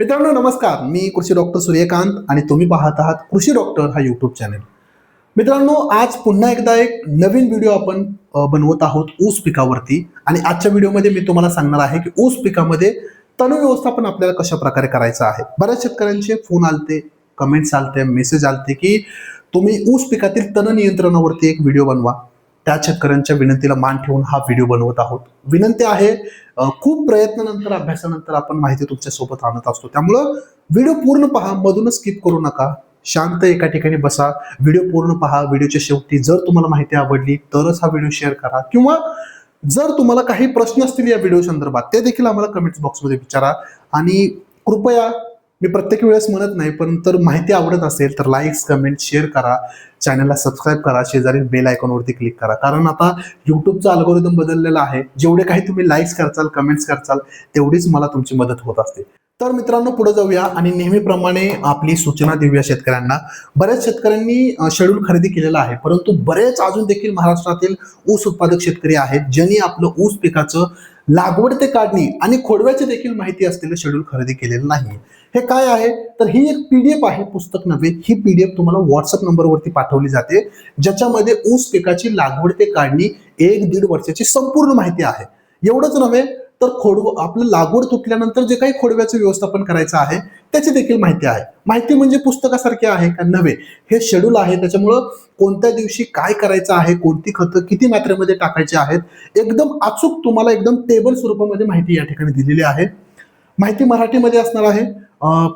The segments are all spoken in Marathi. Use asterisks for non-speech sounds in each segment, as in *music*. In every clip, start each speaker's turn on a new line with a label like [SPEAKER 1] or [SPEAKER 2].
[SPEAKER 1] मित्रांनो नमस्कार. मी कृषी डॉक्टर सूर्यकांत आणि तुम्ही पाहत आहात कृषी डॉक्टर हा यूट्यूब चॅनल मित्रांनो आज पुन्हा एकदा एक नवीन व्हिडिओ आपण बनवत आहोत ऊस पिकावरती. आणि आजच्या व्हिडिओमध्ये मी तुम्हाला सांगणार आहे की ऊस पिकामध्ये तण व्यवस्थापन आपल्याला कशा प्रकारे करायचं आहे. बऱ्याच शेतकऱ्यांचे फोन आलते कमेंट्स आलते मेसेज आलते की तुम्ही ऊस पिकातील तण नियंत्रणावरती एक व्हिडिओ बनवा. त्या शेतकऱ्यांच्या विनंतीला मान ठेवून हा व्हिडिओ बनवत आहोत. विनंती आहे खूप प्रयत्नानंतर अभ्यासानंतर आपण माहिती तुमच्यासोबत आणत असतो. त्यामुळं व्हिडिओ पूर्ण पहा मधूनच स्किप करू नका. शांत एका ठिकाणी बसा. व्हिडिओ पूर्ण पहा. व्हिडिओच्या शेवटी जर तुम्हाला माहिती आवडली तरच हा व्हिडिओ शेअर करा. किंवा जर तुम्हाला काही प्रश्न असतील या व्हिडिओ संदर्भात ते देखील आम्हाला कमेंट्स बॉक्समध्ये विचारा. आणि कृपया मी प्रत्येक वेळेस म्हणत नाही पण तर माहिती आवडत असेल तर लाईक्स कमेंट शेअर करा. चॅनलला सबस्क्राईब करा. शेजारी बेल आयकॉनवरती क्लिक करा. कारण आता युट्यूबचा अल्गोरिदम बदललेला आहे. जेवढे काही तुम्ही लाईक्स करचाल कमेंट्स करचाल तेवढीच मला तुमची मदत होत असते. तर मित्रांनो पुढे जाऊया आणि नेहमीप्रमाणे आपली सूचना देऊया शेतकऱ्यांना. बऱ्याच शेतकऱ्यांनी शेड्यूल खरेदी केलेला आहे. परंतु बरेच अजून देखील महाराष्ट्रातील ऊस उत्पादक शेतकरी आहेत ज्यांनी आपलं ऊस पिकाचं लागवड ते काढणी आणि खोडव्याची देखील माहिती असलेलं शेड्यूल खरेदी केलेलं नाही. हे काय आहे? तर ही एक पीडीएफ आहे पुस्तक नव्हे. ही पीडीएफ तुम्हाला व्हॉट्सअप नंबरवरती पाठवली जाते ज्याच्यामध्ये ऊस पिकाची लागवड ते काढणी एक दीड वर्षाची संपूर्ण माहिती आहे. एवढंच नव्हे तर खोडव आपलं लागवड तुटल्यानंतर जे काही खोडव्याचं व्यवस्थापन करायचं आहे त्याची देखील माहिती आहे. माहिती म्हणजे पुस्तकासारखी आहे का नव्हे? हे शेड्यूल आहे. त्याच्यामुळं कोणत्या दिवशी काय करायचं आहे कोणती खतं किती मात्रेमध्ये टाकायची आहेत एकदम अचूक तुम्हाला एकदम टेबल स्वरूपामध्ये माहिती या ठिकाणी दिलेली आहे. माहिती मराठीमध्ये असणार आहे.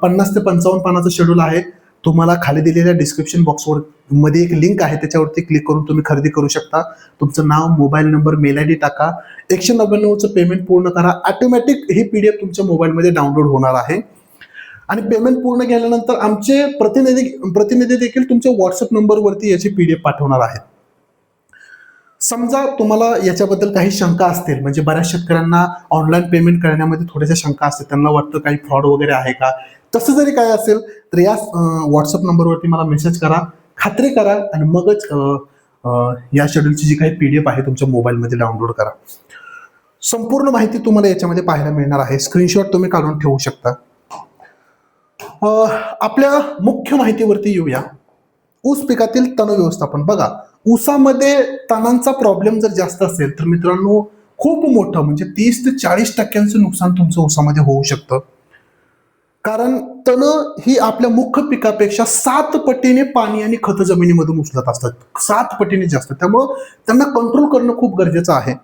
[SPEAKER 1] पन्नास ते पंचावन्न पानाचं शेड्यूल आहे. तुम्हाला खाली दिलेल्या डिस्क्रिप्शन बॉक्सवर मध्ये एक लिंक आहे. त्याच्यावरती क्लिक करून तुम्ही खरेदी करू शकता. तुमचं नाव mobile number mail I D टाका. एकशे नव्याण्णवचं पेमेंट पूर्ण करा. ऑटोमॅटिक ही पी डी एफ तुमच्या मोबाईलमध्ये डाउनलोड होणार आहे. आणि पेमेंट पूर्ण केल्यानंतर आमचे प्रतिनिधी प्रतिनिधी देखील तुमच्या व्हॉट्सअप नंबरवरती याची पी डी एफ पाठवणार आहेत. समजा तुम्हाला याच्याबद्दल काही शंका असतील म्हणजे बऱ्याच शेतकऱ्यांना ऑनलाईन पेमेंट करण्यामध्ये थोड्याशा शंका असतील त्यांना वाटतं काही फ्रॉड वगैरे आहे का? तसं जरी काय असेल तर या व्हॉट्सअप नंबरवरती मला मेसेज करा खात्री करा आणि मगच या शेड्यूलची जी काही पी डी एफ आहे तुमच्या मोबाईलमध्ये डाउनलोड करा. संपूर्ण माहिती तुम्हाला याच्यामध्ये पाहायला मिळणार आहे. स्क्रीनशॉट तुम्ही काढून ठेवू शकता. आपल्या मुख्य माहितीवरती येऊया. ऊस पिकातील तण व्यवस्थापन. बघा ऊसामध्ये तणांचा प्रॉब्लेम जर जास्त असेल तर मित्रांनो खूप मोठं म्हणजे तीस ते चाळीस टक्क्यांचं नुकसान तुमचं ऊसामध्ये होऊ शकतं. कारण तण ही आपल्या मुख्य पिकापेक्षा सात पटीने पाणी आणि खत जमिनीमधून उचलत असतात. सात पटीने जास्त. त्यामुळं त्यांना कंट्रोल करणं खूप गरजेचं आहे.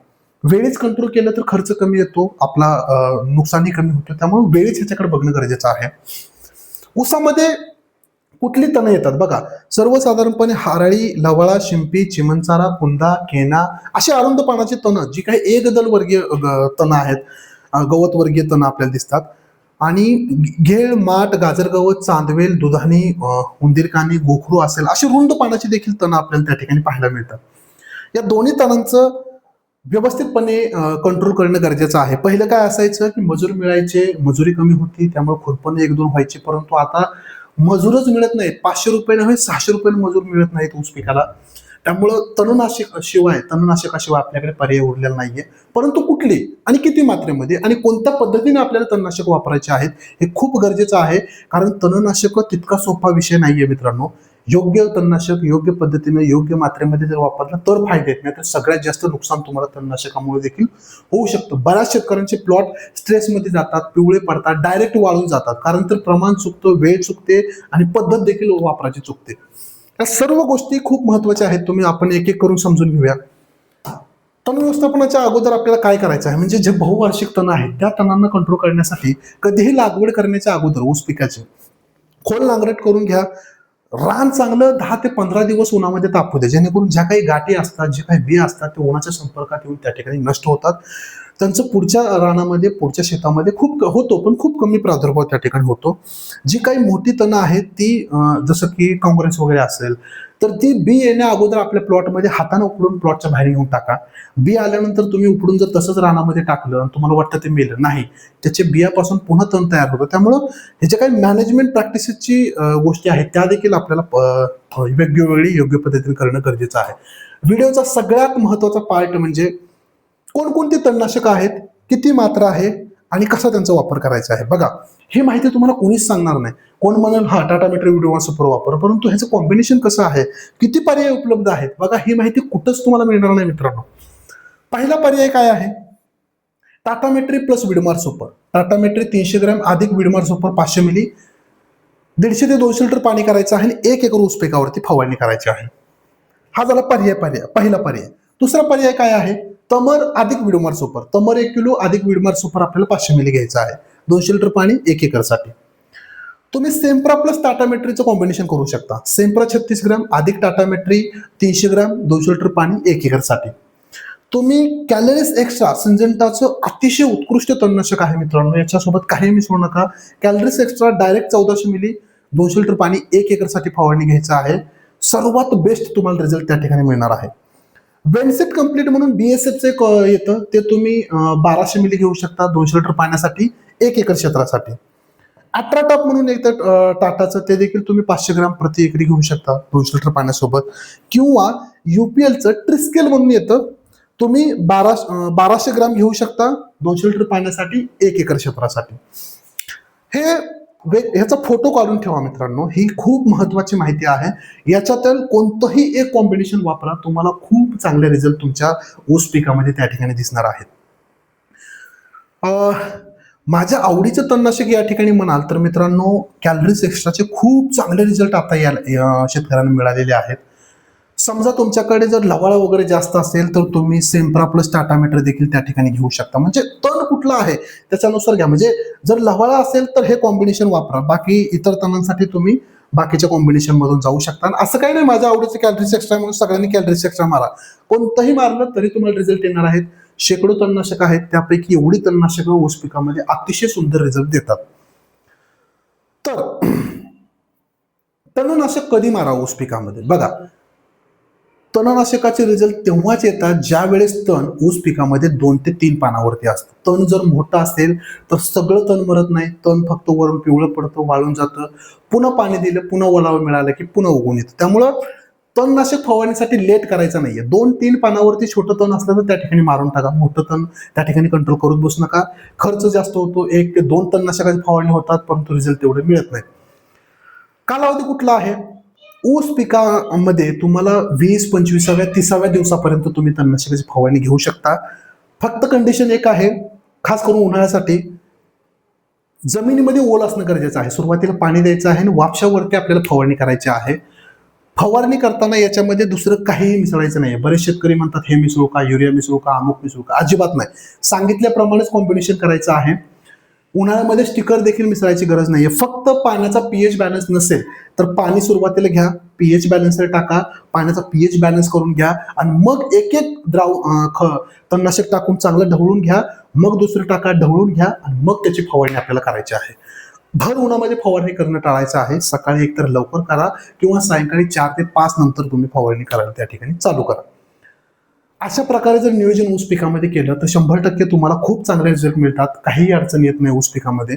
[SPEAKER 1] वेळीच कंट्रोल केलं तर खर्च कमी येतो आपला नुकसानही कमी होतं. त्यामुळे वेळीच ह्याच्याकडे बघणं गरजेचं आहे. ऊसामध्ये कुठली तणं येतात? बघा सर्वसाधारणपणे हारळी लवळा शिंपी चिमणचारा कुंदा केना अशी अरुंद पानाची तणं जी काही एकदल वर्गीय ग- तणं आहेत गवत वर्गीय तणं आपल्याला दिसतात. आणि घेळ माठ गाजर गवत चांदवेल दुधानी उंदीरकानी गोखरू असेल अशी रुंद पानाची देखील तणं आपल्याला त्या ठिकाणी पाहायला मिळतात. या दोन्ही तणांचं व्यवस्थितपणे कंट्रोल करणं गरजेचं आहे. पहिलं काय असायचं की मजूर मिळायचे मजुरी कमी होती त्यामुळे खुरपण एक दोन व्हायचे. परंतु आता मजूरच मिळत नाहीत. पाचशे रुपये नव्हे सहाशे रुपये मजूर मिळत नाहीत ऊस पिकाला. त्यामुळं तणनाशक शिवाय तणनाशकाशिवाय आपल्याकडे पर्याय उरलेला नाहीये. परंतु कुठली आणि किती मात्रेमध्ये आणि कोणत्या पद्धतीने आपल्याला तणनाशक वापरायचे आहेत हे खूप गरजेचं आहे. कारण तणनाशक तितका सोपा विषय नाहीये मित्रांनो. योग्य तणनाशक योग्य पद्धतीने योग्य मात्रेमध्ये जर वापरलं तर फायदे आहेत. नाही तर सगळ्यात जास्त नुकसान तुम्हाला तणनाशकामुळे देखील होऊ शकतं. बऱ्याच शेतकऱ्यांचे प्लॉट स्ट्रेसमध्ये जातात पिवळे पडतात डायरेक्ट वाळून जातात. कारण तर प्रमाण चुकतं वेळ चुकते आणि पद्धत देखील वापरायची चुकते. या सर्व गोष्टी खूप महत्त्वाच्या आहेत. तुम्ही आपण एक एक करून समजून घेऊया. तण व्यवस्थापनाच्या अगोदर आपल्याला काय करायचं आहे? म्हणजे जे बहुवार्षिक तण आहेत त्या तणांना कंट्रोल करण्यासाठी कधीही लागवड करण्याच्या अगोदर ऊस पिकाचे. खोल नांगरट करून घ्या. रान चांगलं दहा ते पंधरा दिवस उन्हामध्ये तापू द्या जेणेकरून ज्या काही गाठी असतात जे काही बी असतात ते उन्हाच्या संपर्कात येऊन त्या ठिकाणी नष्ट होतात. त्यांचं पुढच्या रानामध्ये पुढच्या शेतामध्ये खूप होतो पण खूप कमी प्रादुर्भाव त्या ठिकाणी होतो. जी काही मोठी तणं आहेत ती जसं की काँग्रेस वगैरे असेल तर ती बी येण्या अगोदर आपल्या प्लॉटमध्ये हाताने उकडून प्लॉटच्या बाहेर येऊन टाका. बी आल्यानंतर तुम्ही उपडून जर तसंच रानामध्ये टाकलं आणि तुम्हाला वाटतं ते मेलं नाही त्याचे बियापासून पुन्हा तण तयार होतं. त्यामुळं ह्याच्या काही मॅनेजमेंट प्रॅक्टिसेसची गोष्टी आहेत. त्या देखील आपल्याला प- योग्य वेळी योग्य पद्धतीने करणं गरजेचं आहे. व्हिडिओचा सगळ्यात महत्त्वाचा पार्ट म्हणजे कोणकोणती तणनाशक आहेत? किती मात्रा आहे? आणि कसा त्यांचा वापर करायचा आहे? बघा हे माहिती तुम्हाला कोणीच सांगणार नाही. कोण म्हणाल हा टाटा मेट्रो व्हिडिओ सुपर वापर. परंतु ह्याचं कॉम्बिनेशन कसं आहे? किती पर्याय उपलब्ध आहेत? बघा ही माहिती कुठंच तुम्हाला मिळणार नाही मित्रांनो. पहिला पर्याय काय आहे? Tata Metri plus Weedmar super. Tata मेट्री तीनशे ग्रॅम अधिक विडमार सुपर पाचशे मिली. दीडशे ते दोनशे लिटर पाणी करायचं आहे आणि एक एकर ऊस पिकावरती फवारणी करायची आहे. हा झाला पर्याय पर्याय पहिला पर्याय. दुसरा पर्याय काय आहे? तमर अधिक विडमार सुपर. तमर एक किलो अधिक विडमार सुपर आपल्याला पाचशे मिली घ्यायचं आहे. दोनशे लिटर पाणी एक एकरसाठी. तुम्ही सेम्प्रा प्लस टाटा मेट्रीचं कॉम्बिनेशन करू शकता. सेम्प्रा छत्तीस ग्रॅम अधिक टाटा मेट्री तीनशे ग्रॅम दोनशे लिटर पाणी एक एकरसाठी. तुम्ही कॅलरीज एक्स्ट्रा सिंजंटाचं अतिशय उत्कृष्ट तणनाशक आहे मित्रांनो. याच्यासोबत काही मिसळू नका. कॅलरीज एक्स्ट्रा डायरेक्ट चौदाशे मिली दोनशे लिटर पाणी एक एकरसाठी फवारणी घ्यायचं आहे. सर्वात बेस्ट तुम्हाला रिझल्ट त्या ठिकाणी मिळणार आहे. वेनसेट कंप्लीट म्हणून बीएसएफचं एक येतं. ते तुम्ही बाराशे मिली घेऊ शकता दोनशे लिटर पाण्यासाठी एक एकर क्षेत्रासाठी. अठरा टॉप म्हणून येतं तर टाटाचं ते देखील तुम्ही पाचशे ग्राम प्रति एकरी घेऊ शकता दोनशे लिटर पाण्यासोबत. किंवा युपीएलचं ट्रिस्केल म्हणून येतं. तुम्ही बारा बाराशे ग्राम घेऊ शकता दोनशे लिटर पाण्यासाठी एक एकर क्षेत्रासाठी. हे म्हणजे ह्याचा फोटो काढून ठेवा मित्रांनो. ही खूप महत्वाची माहिती आहे. याच्यातील कोणतंही एक कॉम्बिनेशन वापरा तुम्हाला खूप चांगले रिझल्ट तुमच्या ऊस पिकामध्ये त्या ठिकाणी दिसणार आहेत. माझ्या आवडीचं तणनाशक या ठिकाणी म्हणाल तर मित्रांनो कॅलरीज एक्स्ट्राचे खूप चांगले रिझल्ट आता या शेतकऱ्यांना मिळालेले आहेत. समजा तुमच्याकडे जर लवाळा वगैरे जास्त असेल तर तुम्ही सेम्प्रा प्लस टाटा मीटर देखील त्या ठिकाणी घेऊ शकता. म्हणजे तण कुठला आहे त्याच्यानुसार घ्या. म्हणजे जर लवाळा असेल तर हे कॉम्बिनेशन वापरा. बाकी इतर तणांसाठी तुम्ही बाकीच्या कॉम्बिनेशन मधून जाऊ शकता. आणि असं काही नाही माझ्या आवडीचं कॅलरीज एक्स्ट्रा म्हणून सगळ्यांनी कॅलरीज एक्स्ट्रा मारा. कोणतंही मारलं तरी तुम्हाला रिझल्ट येणार आहेत. शेकडो तणनाशक आहेत. त्यापैकी एवढी तणनाशक ऊस पिकामध्ये अतिशय सुंदर रिझल्ट देतात. तर *clears throat* तणनाशक कधी मारा ऊस पिकामध्ये? बघा तणनाशकाचे रिझल्ट तेव्हाच येतात ज्या वेळेस तण ऊस पिकामध्ये दोन ते तीन पानावरती असतं. तण जर मोठं असेल तर सगळं तण मरत नाही. तण फक्त वरून पिवळं पडतं वाळून जातं. पुन्हा पाणी दिलं पुन्हा ओलावं मिळालं की पुन्हा उगून येतं. त्यामुळं तणनाशक फवारणीसाठी लेट करायचं नाहीये. दोन तीन पानावरती छोटं तण असलं तर त्या ठिकाणी मारून टाका. मोठं तण त्या ठिकाणी कंट्रोल करून बसू नका. खर्च जास्त होतो. एक ते दोन तणनाशकाची फवारणी होतात परंतु रिझल्ट तेवढे मिळत नाही कालावधी कुठला आहे? ऊस पिकामध्ये तुम्हाला वीस पंचवीसाव्या तिसाव्या दिवसापर्यंत तुम्ही तणनाशकाची फवारणी घेऊ शकता. फक्त कंडिशन एक आहे खास करून उन्हाळ्यासाठी जमिनीमध्ये ओल असणं गरजेचं आहे. सुरुवातीला पाणी द्यायचं आहे आणि वापशावरती आपल्याला फवारणी करायची आहे. फवारणी करताना याच्यामध्ये दुसरं काहीही मिसळायचं नाही बरेच शेतकरी म्हणतात हे मिसळू का? युरिया मिसळू का? अमुक मिसळू का? अजिबात नाही. सांगितल्याप्रमाणेच कॉम्बिनेशन करायचं आहे. उन्हाळ्यामध्ये स्टिकर देखील मिसळायची गरज नाहीये. फक्त पाण्याचा पीएच बॅलन्स नसेल तर पाणी सुरुवातीला घ्या पीएच बॅलन्सला टाका पाण्याचा पीएच बॅलन्स करून घ्या आणि मग एक एक द्राव ख तणनाशक टाकून चांगलं ढवळून घ्या मग दुसरं टाका ढवळून घ्या आणि मग त्याची फवारणी आपल्याला करायची आहे. भर उन्हामध्ये फवारणी करणं टाळायचं आहे. सकाळी एकतर लवकर करा किंवा सायंकाळी चार ते पाच नंतर तुम्ही फवारणी करायला त्या ठिकाणी. चालू करा. अशा प्रकारे जर नियोजन ऊस पिकामध्ये केलं तर शंभर टक्के तुम्हाला खूप चांगले रिझल्ट मिळतात. काहीही अडचण येत नाही ऊस पिकामध्ये.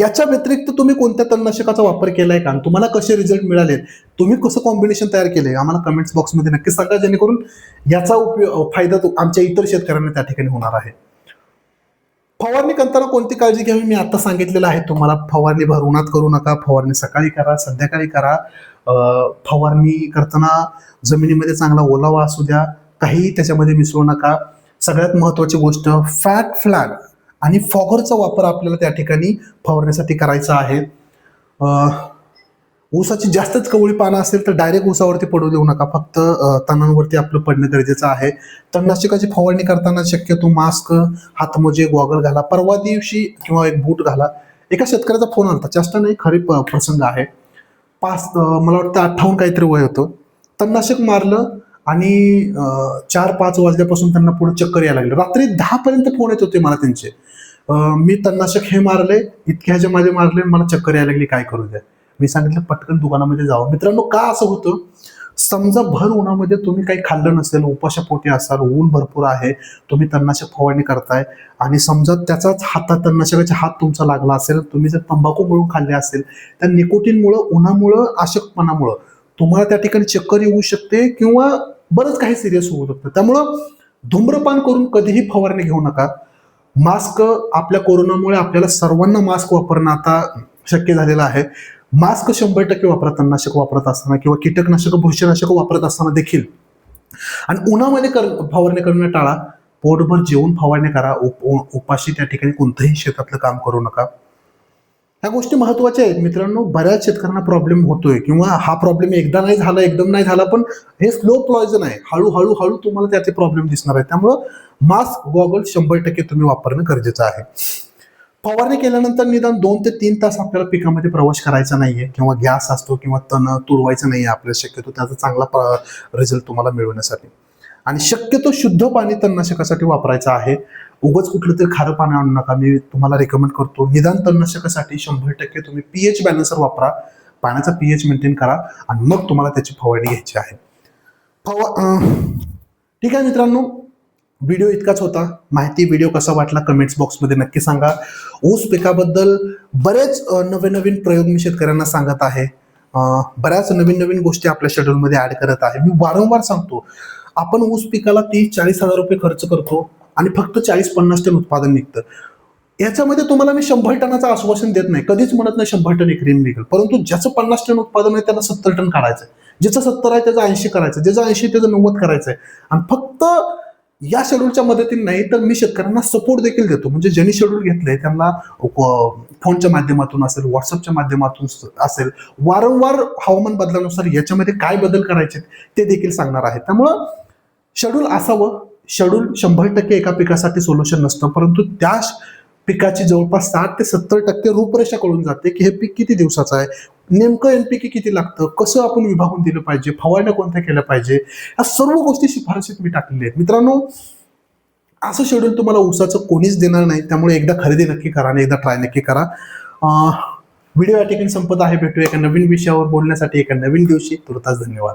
[SPEAKER 1] याच्या व्यतिरिक्त तुम्ही कोणत्या तणनाशकाचा वापर केलाय का? तुम्हाला कसे रिझल्ट मिळाले? तुम्ही कसं कॉम्बिनेशन तयार केलंय? आम्हाला कमेंट्स बॉक्समध्ये नक्की सांगा जेणेकरून याचा उपयोग फायदा तो आमच्या इतर शेतकऱ्यांना त्या ठिकाणी होणार आहे. फवारणी करताना कोणती काळजी घ्यावी? मी आता सांगितलेलं आहे तुम्हाला. फवारणी भर उन्हात करू नका. फवारणी सकाळी करा संध्याकाळी करा. फवारणी करताना जमिनीमध्ये चांगला ओलावा असू द्या काहीही त्याच्यामध्ये मिसळू नका. सगळ्यात महत्वाची गोष्ट फॅट फ्लॅग आणि फॉगरचा वापर आपल्याला त्या ठिकाणी फवारण्यासाठी करायचा आहे. ऊसाची जास्तच कवळी पानं असेल तर डायरेक्ट ऊसावरती पडू देऊ नका. फक्त तणांवरती आपलं पडणं गरजेचं आहे. तणनाशकाची फवारणी करताना शक्यतो मास्क हातमोजे गॉगल घाला. परवा दिवशी किंवा एक बूट घाला. एका शेतकऱ्याचा फोन आला चेष्टा नाही खरी प्रसंग आहे. पाच मला वाटतं अठ्ठावन्न काहीतरी वय होतं. तणनाशक मारलं आणि चार पाच वाजल्यापासून त्यांना पुढे चक्कर यायला लागले. रात्री दहापर्यंत फोन येत होते मला त्यांचे. मी तणनाशक हे मारले इतक्या ह्याचे माझे मारले मला चक्कर यायला लागली काय करू द्या? मी सांगितलं पटकन दुकानामध्ये जावं. मित्रांनो का असं होतं? समजा भर उन्हामध्ये तुम्ही काही खाल्लं नसेल उपाशा पोटी असाल ऊन भरपूर आहे तुम्ही तणनाशक फवारणी करताय आणि समजा त्याचाच हातात तन्नाशकाचा हात तुमचा लागला असेल तुम्ही जर तंबाखू मिळून खाल्ले असेल त्या निकोटीनमुळं उन्हामुळं अशक्तपणामुळं तुम्हाला त्या ठिकाणी चक्कर येऊ शकते किंवा बरंच काही सिरियस होऊ शकतं. त्यामुळं धूम्रपान करून कधीही फवारणी घेऊ नका. मास्क आपल्या कोरोनामुळे आपल्याला सर्वांना मास्क वापरणं आता शक्य झालेलं आहे. मास्क शंभर टक्के वापरतानाशक वापरत असताना किंवा कीटकनाशक बुरशीनाशक वापरत असताना देखील. आणि उन्हामध्ये कर फवारणी करणं टाळा. पोटभर जेवून फवारणी करा. उप उपाशी त्या ठिकाणी कोणतंही शेतातलं काम करू नका. ह्या गोष्टी महत्त्वाच्या आहेत. मित्रांनो बऱ्याच शेतकऱ्यांना प्रॉब्लेम होतोय किंवा हा प्रॉब्लेम एकदा नाही झाला एकदम नाही झाला पण हे स्लो पॉयझन आहे. हळूहळू हळू तुम्हाला त्याचे प्रॉब्लेम दिसणार आहे त्यामुळं मास्क गॉगल शंभर टक्के तुम्ही वापरणं गरजेचं आहे. फवारणी केल्यानंतर निदान दोन ते तीन तास आपल्याला पिकामध्ये प्रवेश करायचा नाहीये किंवा गॅस असतो किंवा तण तुडवायचं नाहीये आपल्याला शक्यतो त्याचा चांगला रिझल्ट तुम्हाला मिळवण्यासाठी. आणि शक्यतो शुद्ध पाणी तणनाशकासाठी वापरायचं आहे. उगच कुठलं तरी खारं पाणी आणू नका. मी तुम्हाला रेकमेंड करतो निदान तणनाशकासाठी शंभर टक्के तुम्ही पीएच बॅलन्सर वापरा. पाण्याचा पीएच मेंटेन करा आणि मग तुम्हाला त्याची फवारणी घ्यायची आहे. फवा ठीक आहे मित्रांनो. व्हिडिओ इतकाच होता. माहिती व्हिडिओ कसा वाटला कमेंट्स बॉक्समध्ये नक्की सांगा. ऊस पिकाबद्दल बरेच नवीन नवीन प्रयोग मी शेतकऱ्यांना सांगत आहे. बऱ्याच नवीन नवीन गोष्टी आपल्या शेड्यूलमध्ये ॲड करत आहे. मी वारंवार सांगतो आपण ऊस पिकाला तीस चाळीस हजार रुपये खर्च करतो आणि फक्त चाळीस पन्नास टन उत्पादन निघतं. याच्यामध्ये तुम्हाला मी शंभर टनाचं आश्वासन देत नाही. कधीच म्हणत नाही शंभर टन एकरी निघेल. परंतु ज्याचं पन्नास टन उत्पादन आहे त्याला सत्तर टन काढायचं आहे ज्याचं सत्तर आहे त्याचं ऐंशी करायचं ज्याचं ऐंशी त्याचं नव्वद करायचं आहे आणि फक्त या शेड्यूलच्या मदतीने नाही तर मी शेतकऱ्यांना सपोर्ट देखील देतो. म्हणजे ज्यांनी शेड्यूल घेतलंय त्यांना फोनच्या माध्यमातून असेल व्हॉट्सअपच्या माध्यमातून असेल वारंवार हवामान बदलानुसार याच्यामध्ये काय बदल करायचे ते देखील सांगणार आहे. त्यामुळं शेड्यूल असावं. शेड्यूल शंभर टक्के एका पिकासाठी सोल्युशन नसतं परंतु त्या पिकाची जवळपास साठ ते सत्तर टक्के रूपरेषा कळून जाते की हे पीक किती दिवसाचं आहे? नेमकं एनपीके किती लागतं? कसं आपण विभागून दिलं पाहिजे? फवारण्या कोणत्या केल्या पाहिजे? या सर्व गोष्टी शिफारशीत मी टाकलेल्या आहेत. मित्रांनो असं शेड्यूल तुम्हाला ऊसाचं कोणीच देणार नाही. त्यामुळे एकदा खरेदी नक्की करा आणि एकदा ट्राय नक्की करा. व्हिडिओ या ठिकाणी संपत आहे. भेटूया एका नवीन विषयावर बोलण्यासाठी एका नवीन दिवशी. तुर्तास धन्यवाद.